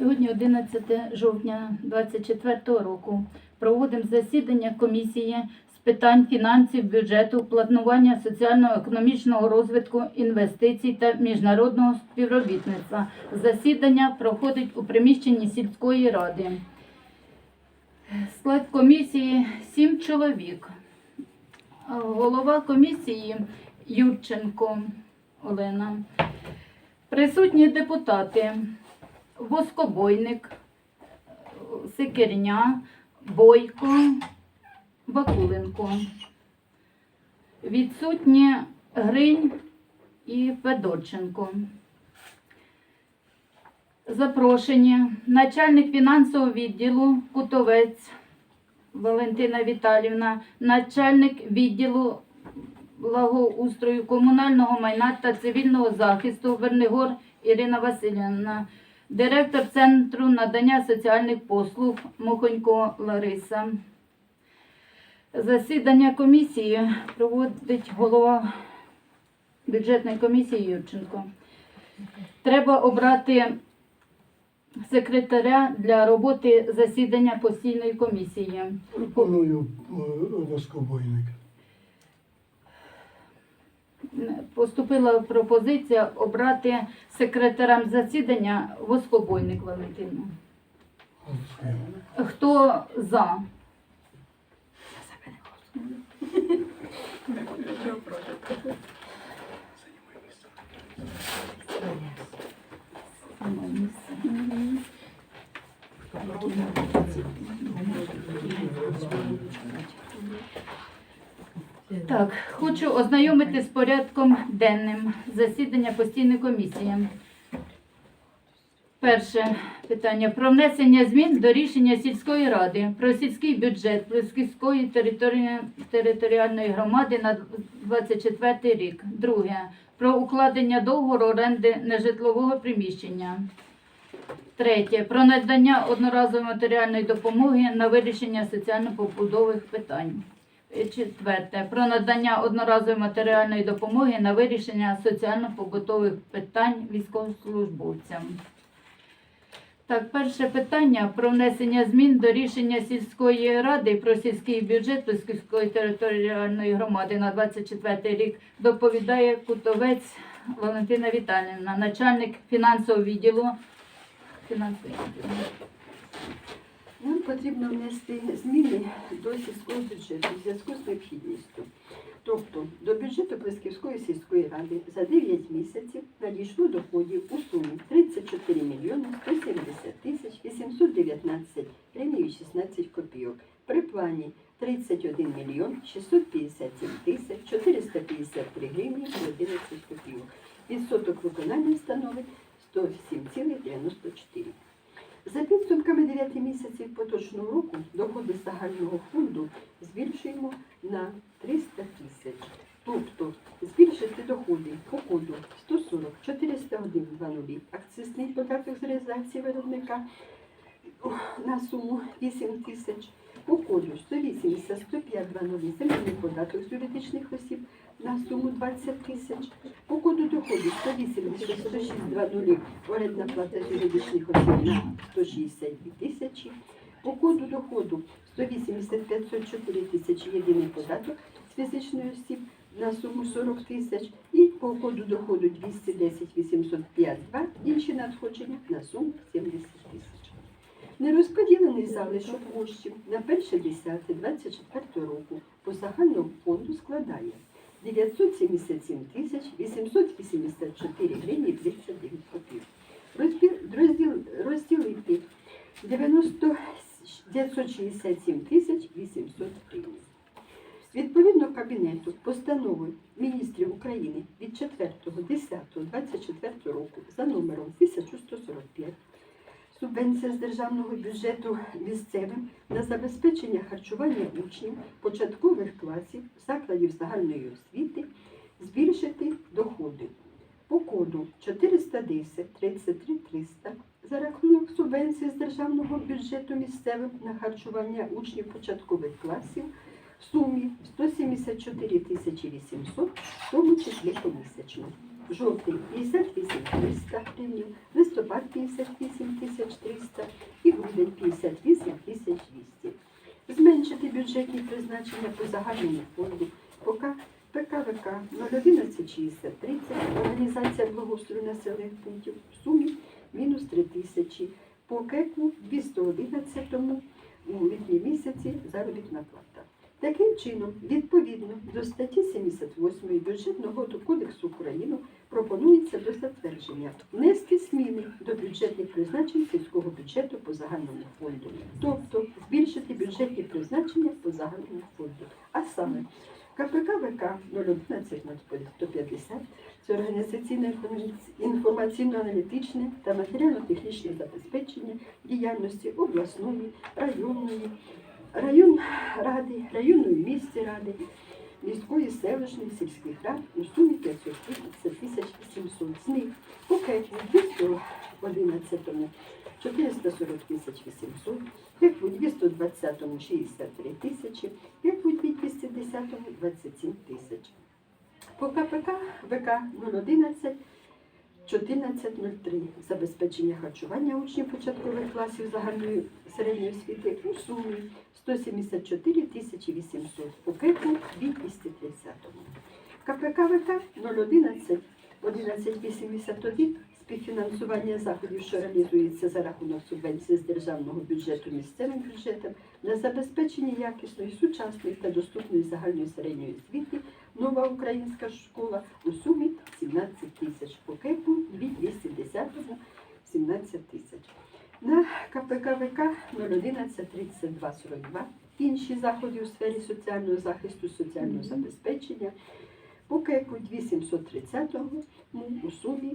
Сьогодні 11 жовтня 2024 року. Проводимо засідання комісії з питань фінансів, бюджету, планування соціально-економічного розвитку, інвестицій та міжнародного співробітництва. Засідання проходить у приміщенні сільської ради. Склад комісії сім чоловік. Голова комісії Юрченко Олена. Присутні депутати Воскобойник, Сикерня, Бойко, Бакуленко. Відсутні Гринь і Федорченко. Запрошені начальник фінансового відділу Кутовець Валентина Віталівна, начальник відділу благоустрою комунального майна та цивільного захисту Вернигор Ірина Васильівна, директор Центру надання соціальних послуг Мухонько Лариса. Засідання комісії проводить голова бюджетної комісії Юрченко. Треба обрати секретаря для роботи засідання постійної комісії. Пропоную е, воскобойник. Поступила пропозиція обрати секретарем засідання Воскобойник Валентину. Хто за? Так, хочу ознайомити з порядком денним засідання постійної комісії. Перше питання про внесення змін до рішення сільської ради про сільський бюджет територі... територіальної громади на 24 рік. Друге про укладення договору оренди нежитлового приміщення. Третє про надання одноразової матеріальної допомоги на вирішення соціально-побудових питань. Четверте. Про надання одноразової матеріальної допомоги на вирішення соціально-побутових питань військовослужбовцям. Так, перше питання про внесення змін до рішення сільської ради про сільський бюджет Плесківської територіальної громади на 24 рік доповідає Кутовець Валентина Віталіївна, начальник фінансового відділу. Фінансового відділу. Нам потрібно внести зміни до сільського бюджету в зв'язку з необхідністю. Тобто до бюджету Плесківської сільської ради за 9 місяців надійшло доходів у сумі 34 мільйони 170 тисяч 819 гривень і 16 копійок. При плані 31 мільйон 657 тисяч 453 гривні і 11 копійок. Відсоток виконання становить 107,94. За підсумками 9 місяців поточного року доходи загального фонду збільшуємо на 300 тисяч. Тобто збільшити доходи по коду 140 401 00 акцизний податок з реалізації виробника на суму 8 тисяч, по коду 180 105 00 земельний податок з юридичних осіб на суму 20 тисяч, по коду доходу 180 106 00 орендна плата юридичних осіб на 162 тисячі, по коду доходу 180 504 тисячі єдиний податок з фізичної осіб на суму 40 тисяч. І по коду доходу 210 805 2 інші надходження на суму 70 тисяч. Нерозподілений залишок коштів на 1.10.24 року по загальному фонду складає 977 тисяч 884 гривні 39 копійок. Розділ- розділ- Розділити 90 967 тисяч 800 гривень. Відповідно Кабінету постанови міністрів України від 4.10.24 року за номером 1145 субвенція з державного бюджету місцевим на забезпечення харчування учнів початкових класів закладів загальної освіти збільшити доходи по коду 410 33 300 за рахунок субвенції з державного бюджету місцевим на харчування учнів початкових класів в сумі 174 тисячі 800, в тому числі помісячно. Жовтень 58 300 гривень, листопад 58 300 і грудень 58 200. Зменшити бюджетні призначення по загальному фонду, ПК ПКВК 01160 30, організація благоустрою населених пунктів в сумі мінус 3 тисячі, по КЕКу 211 у літні місяці заробітна плата. Таким чином, відповідно до статті 78 бюджетного кодексу України пропонується до затвердження внести зміни до бюджетних призначень сільського бюджету по загальному фонду, тобто збільшити бюджетні призначення по загальному фонду. А саме КПК ВК 011 це організаційне інформаційно-аналітичне та матеріально-технічне забезпечення діяльності обласної, районної, район ради, районної місті ради, міської, селищної, сільських рад у сумі 530 тисяч 800. З них у КЕКу 211 440 тисяч 800, КЕКу 220 63 тисячі, як у 210 27 тисяч. По КПК ВК 011 1403 забезпечення харчування учнів початкових класів загальної середньої освіти у сумі 174 тисячі 800, по КЕКу 230. КПК ВК 011 1181 співфінансування заходів, що реалізується за рахунок субвенції з державного бюджету місцевим бюджетом на забезпечення якісної, сучасної та доступної загальної середньої освіти Нова українська школа. У сумі 17 тисяч, по КЕПу 210 17 тисяч. На КПКВК 011 32 42 інші заходи у сфері соціального захисту, соціального забезпечення. По КЕПу 2730 у сумі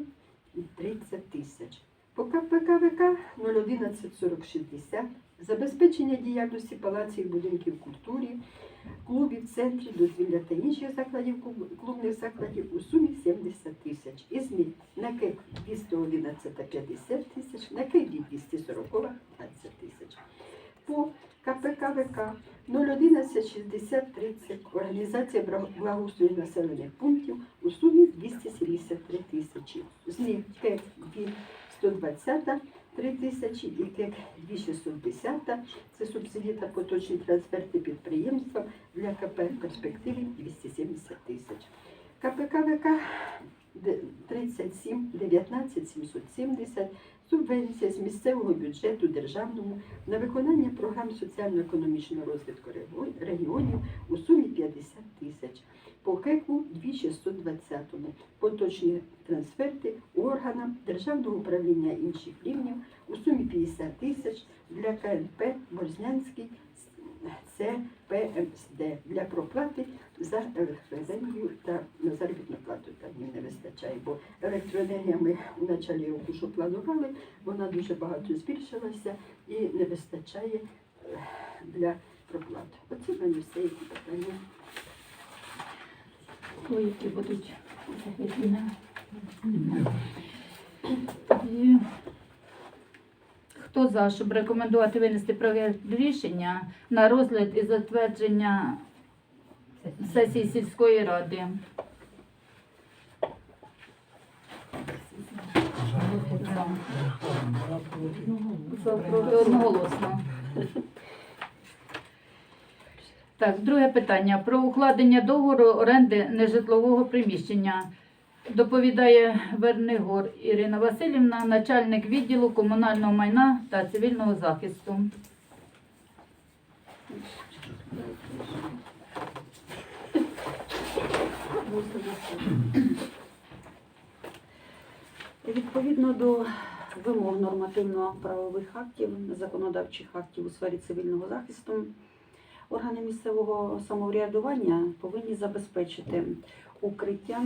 30 тисяч. По КПКВК 011 40 60 забезпечення діяльності палаців і будинків культури, клубів, центрів, дозвілля та інших закладів клубних закладів у сумі 70 тисяч. Із них на КЕК 211 50 тисяч, на КЕК 240 20 тисяч. По КПКВК 011 60 30 організація благоустрою населених пунктів у сумі 273 тисячі. З них КЕК 120 3 тисячі і КЕК 2610 це субсидії та поточні трансферти підприємствам для КП перспективи 270 тисяч. КПКВК 37 19 770 субвенція з місцевого бюджету державному на виконання програм соціально-економічного розвитку регіонів у сумі 50 тисяч. По КЕКу 2620 поточні трансферти органам державного управління інших рівнів у сумі 50 тисяч для КНП Борзнянський ЦПМСД для проплати за електроенергію та на заробітну плату там не вистачає, бо електроенергія ми у началі що планували, вона дуже багато збільшилася і не вистачає е, для проплат. Оце в мене все які питання. Хто які будуть відповідні? І Хто за, щоб рекомендувати винести проєкт рішення на розгляд і затвердження сесії сільської ради? Одноголосно. Так, друге питання про укладення договору оренди нежитлового приміщення. Доповідає Вернигор Ірина Васильівна, начальник відділу комунального майна та цивільного захисту. Відповідно до вимог нормативно-правових актів, законодавчих актів у сфері цивільного захисту, органи місцевого самоврядування повинні забезпечити укриття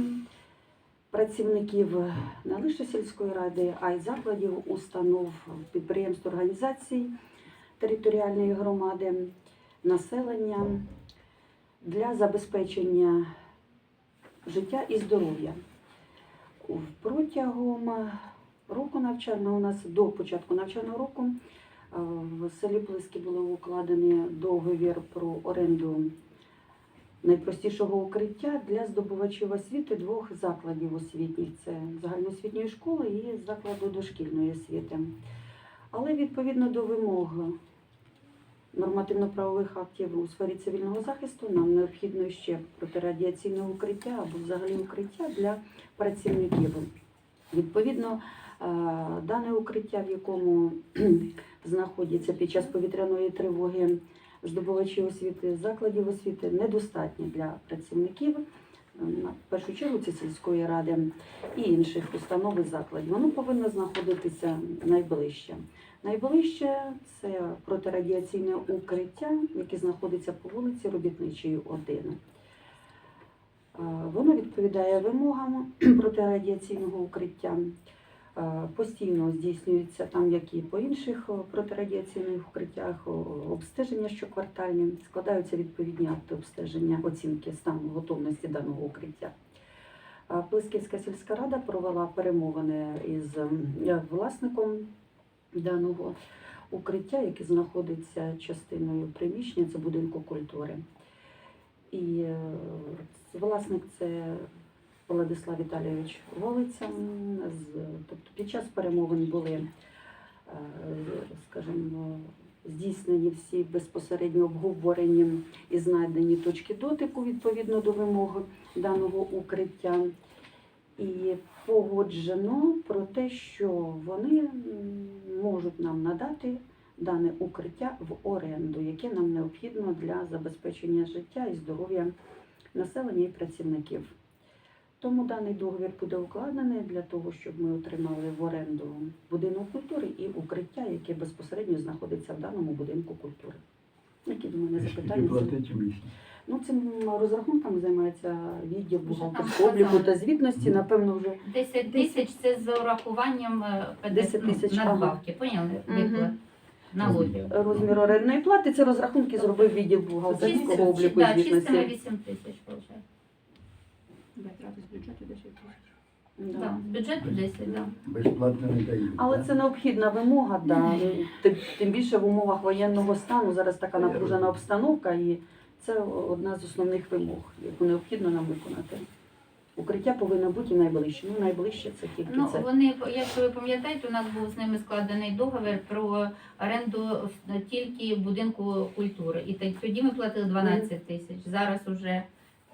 працівників не лише сільської ради, а й закладів, установ, підприємств, організацій територіальної громади, населення для забезпечення життя і здоров'я. Протягом року навчального у нас до початку навчального року в селі Плиски було укладений договір про оренду найпростішого укриття для здобувачів освіти двох закладів освітніх: це загальноосвітньої школи і закладу дошкільної освіти. Але відповідно до вимог нормативно-правових актів у сфері цивільного захисту нам необхідно ще протирадіаційне укриття або взагалі укриття для працівників. Відповідно, е, дане укриття, в якому знаходяться під час повітряної тривоги здобувачі освіти закладів освіти, недостатні для працівників. е, На першу чергу це сільської ради і інших установ і закладів. Воно повинно знаходитися найближче. Найближче це протирадіаційне укриття, яке знаходиться по вулиці Робітничої 1. Е, Воно відповідає вимогам протирадіаційного укриття. Е, Постійно здійснюється там, як і по інших протирадіаційних укриттях, обстеження щоквартальні, складаються відповідні акти обстеження, оцінки стану готовності даного укриття. Е, Плесківська сільська рада провела перемовини із е, власником даного укриття, яке знаходиться частиною приміщення, це будинку культури. І е, власник це Владислав Віталійович Волиця. Тобто під час перемовин були, е, скажімо, здійснені всі безпосередньо обговорені і знайдені точки дотику відповідно до вимог даного укриття. І погоджено про те, що вони можуть нам надати дане укриття в оренду, яке нам необхідно для забезпечення життя і здоров'я населення і працівників. Тому даний договір буде укладений для того, щоб ми отримали в оренду будинок культури і укриття, яке безпосередньо знаходиться в даному будинку культури. Які до мене запитання? Ну, цим розрахунками займається відділ бухгалтерського обліку та звітності. Напевно, вже 10 тисяч це з урахуванням е, 10 тисяч, ну, надбавки, поняли? Мгм. Виплат розмір орендної плати. Це розрахунки зробив відділ бухгалтерського обліку і звітності. 8 тисяч, виходить. Витрати з бюджету 10 тисяч. Да. Да, з бюджету 10, да. Безплатно не дають. Але да? це необхідна вимога, да. тим, тим більше в умовах воєнного стану зараз така напружена обстановка, і це одна з основних вимог, яку необхідно нам виконати. Укриття повинно бути найближче. Ну, найближче це тільки Ну, це. вони, якщо ви пам'ятаєте, у нас був з ними складений договір про оренду тільки в будинку культури. І так- тоді ми платили 12 тисяч. Зараз уже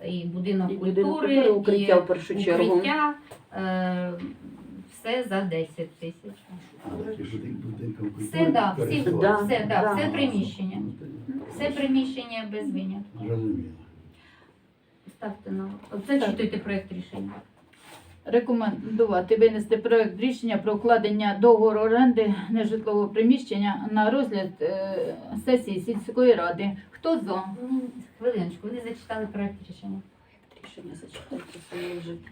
і будинок І культури, будинок культури, укриття і в першу чергу. укриття, е, все за 10 тисяч. Все, да, всі. Да, все, да, да. все приміщення. Все приміщення без винятку. Розуміло. Ставте на зачитуйте проєкт рішення. Рекомендувати винести проект рішення про укладення договору оренди нежитлового приміщення на розгляд е, сесії сільської ради. Хто за? Хвилиночку, ви не зачитали проєкт рішення. Рішення зачитайте, це лежить.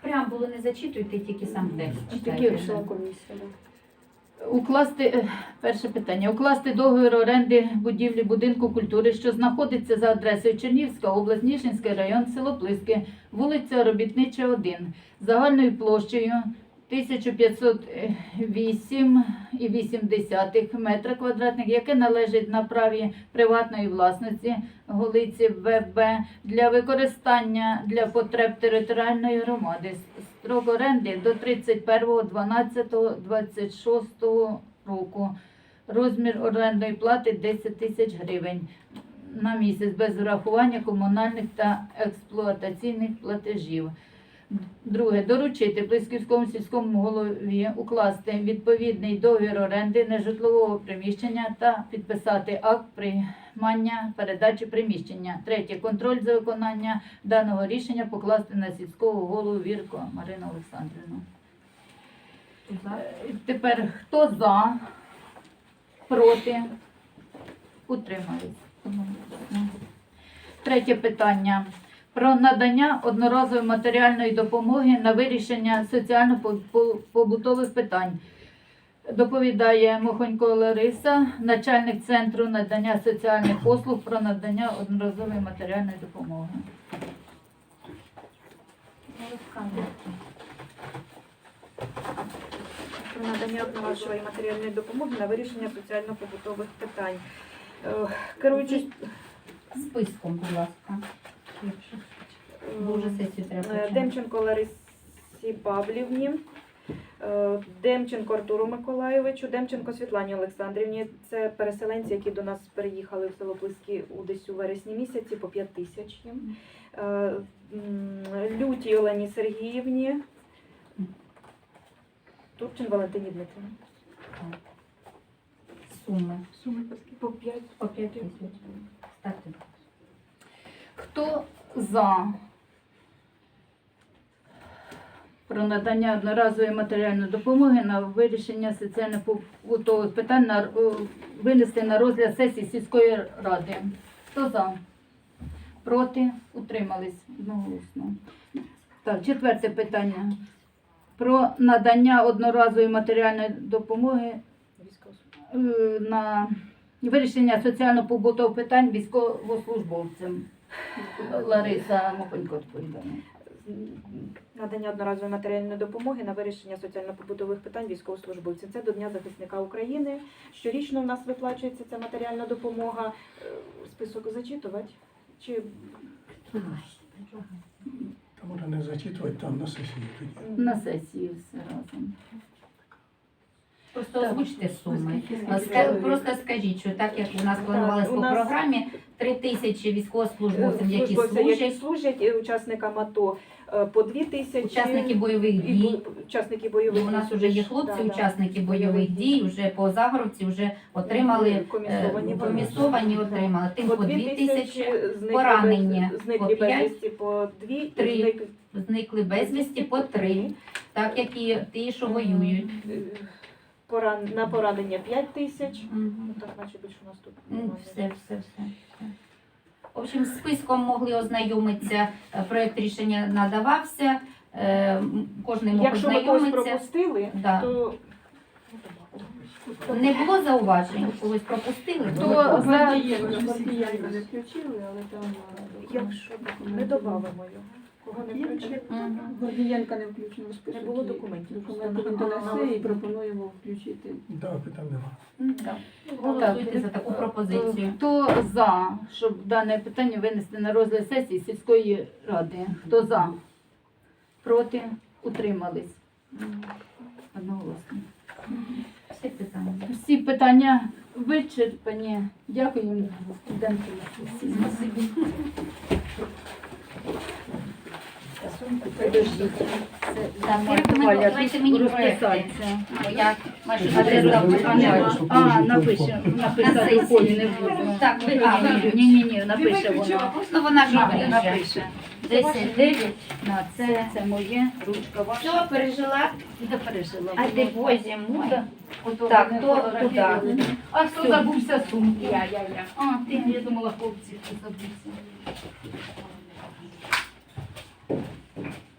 Прям було не зачитуйте, тільки сам текст. Такі читайте. комісія. да. Укласти е, перше питання. Укласти договір оренди будівлі будинку культури, що знаходиться за адресою Чернівська область, Ніжинський район, село Плиски, вулиця Робітнича, 1, загальною площею 1508,8 метра квадратних, яке належить на праві приватної власності Голиці ВБ для використання для потреб територіальної громади. Строк оренди до 31.12.26 року. Розмір орендної плати 10 тисяч гривень на місяць без врахування комунальних та експлуатаційних платежів. Друге, доручити Близьківському сільському голові укласти відповідний договір оренди нежитлового приміщення та підписати акт приймання передачі приміщення. Третє, контроль за виконання даного рішення покласти на сільського голову Вірко Марину Олександрівну. Е, Тепер хто за, проти, утримались. Третє питання. Про надання одноразової матеріальної допомоги на вирішення соціально-побутових питань. Доповідає Мохонько Лариса, начальник центру надання соціальних послуг про надання одноразової матеріальної допомоги. про надання одноразової матеріальної допомоги на вирішення соціально-побутових питань. Е, Керуючись Списком, будь ласка. Якщо сесію треба Е. Демченко Ларисі Павлівні, е, Демченко Артуру Миколайовичу, Демченко Світлані Олександрівні. Це переселенці, які до нас переїхали в село Плески у десь у вересні місяці по 5 тисяч їм. Е, м, Лютій Олені Сергіївні. Турчин Валентині Дмитрівні. Суми. Суми по? По 5 По 5 тисяч. Ставте. Хто за про надання одноразової матеріальної допомоги на вирішення соціально-побутових питань на, е, винести на розгляд сесії сільської ради? Хто за? Проти? Утримались одноголосно. Так, четверте питання. Про надання одноразової матеріальної допомоги е, на вирішення соціально-побутових питань військовослужбовцям. Лариса Мохонько відповідає. надання одноразової матеріальної допомоги на вирішення соціально-побутових питань військовослужбовців. Це до Дня захисника України. Щорічно в нас виплачується ця матеріальна допомога. Е, Список зачитувати? Чи Та можна не зачитувати там на сесії тоді. На сесії все разом. Просто Так. озвучте суми. Ска- Просто скажіть, що так як у нас планувалось у по нас- програмі, 3 тисячі військовослужбовців, які службовців, які служать, служать, учасникам АТО е, по дві тисячі. учасники бойових дій. учасники бойових У нас вже є хлопці, да. учасники бойових дій, вже по Загоровці вже отримали е, комісовані. комісовані, отримали. Тим по 2 дві тисячі без- по зникли п'ять, безвісті по дві, три. і зникли зникли безвісті по 3, так як і ті, що воюють. Поран... на поранення 5 тисяч. Ну, так, наче більше у нас тут Ну, немає. Все, все, все. В общем, з списком могли ознайомитися, е, проект рішення надавався, е, кожен мог Якщо ми когось ознайомитися. пропустили, Да. то Не було зауважень, когось пропустили. То- за Гвардієва включили, але там... якщо не додамо його, кого не включили, Гордієнка не включено в список. Не було документів. Документи він донесе і пропонуємо включити. Да, питань нема. М. Голосуйте за таку пропозицію. Хто за, щоб дане питання винести на розгляд сесії сільської ради? Хто за? Проти? Утримались? Одноголосно. Всі питання. Всі питання вичерпані. Дякую студентам. Подождіть. Мені розписатися. я А напише, На в не буду. Так, ви Ні, ні, ні, напише вона. Ну вона ж Напише. 10, 9. На, це, це моє, ручка ваша. Все, пережила. Я пережила. А ти. Так, вони туди? А хто забувся сумки? Я, я, я. А, ти, я думала, хлопці, хто забувся. Thank you.